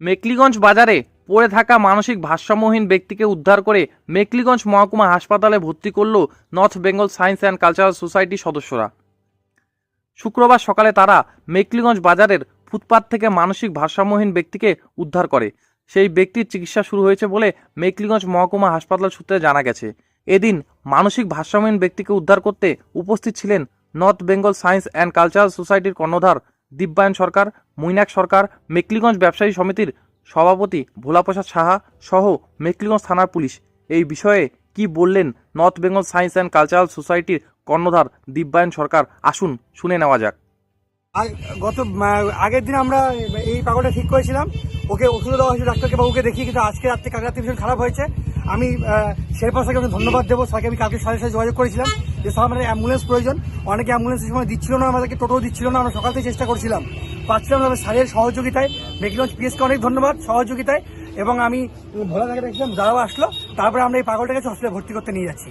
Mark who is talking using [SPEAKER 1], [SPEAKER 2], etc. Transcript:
[SPEAKER 1] মেকলিগঞ্জ বাজারে পড়ে থাকা মানসিক ভারসাম্যহীন ব্যক্তিকে উদ্ধার করে মেকলিগঞ্জ মহকুমা হাসপাতালে ভর্তি করল North Bengal Science and Cultural সোসাইটির সদস্যরা। শুক্রবার সকালে তারা মেকলিগঞ্জ বাজারের ফুটপাত থেকে মানসিক ভারসাম্যহীন ব্যক্তিকে উদ্ধার করে। সেই ব্যক্তির চিকিৎসা শুরু হয়েছে বলে মেকলিগঞ্জ মহকুমা হাসপাতাল সূত্রে জানা গেছে। এদিন মানসিক ভারসাম্যহীন ব্যক্তিকে উদ্ধার করতে উপস্থিত ছিলেন North Bengal Science and Cultural সোসাইটির কর্ণধার দিব্যায়ন সরকার, মৈনাক সরকার, মেকলিগঞ্জ ব্যবসায়ী সমিতির সভাপতি ভোলাপ্রসাদ সাহা সহ মেকলিগঞ্জ থানার পুলিশ। এই বিষয়ে কি বললেন North Bengal Science and Cultural সোসাইটির কর্ণধার দিব্যায়ন সরকার? আসুন, শুনে নেওয়া যাক।
[SPEAKER 2] গত আগের দিন আমরা এই পাগলটা ঠিক করেছিলাম। ওকে ওষুধ দেওয়া হয়েছিল ডাক্তারকে, বাবুকে দেখি, কিন্তু আজকে রাত্রে কাল রাত্রে ভীষণ খারাপ হয়েছে। আমি শেরপা স্যারকে ধন্যবাদ দেবো। স্যারকে আমি কালকে সাথে সাথে যোগাযোগ করেছিলাম। যে স্যার আমাদের অ্যাম্বুলেন্স প্রয়োজন। অনেকে অ্যাম্বুলেন্সের সময় দিচ্ছিল না আমাদেরকে টোটো দিচ্ছিল না আমরা সকাল থেকে চেষ্টা করছিলাম। পাচ্ছিলাম না, স্যারের সহযোগিতায় মেঘলঞ্চ পিএসকে অনেক ধন্যবাদ সহযোগিতায় এবং আমি ভোলা থেকে দেখছিলাম দাদাও আসলো তারপরে আমরা এই পাগলটাকে হসপিটালে ভর্তি করতে নিয়ে যাচ্ছি।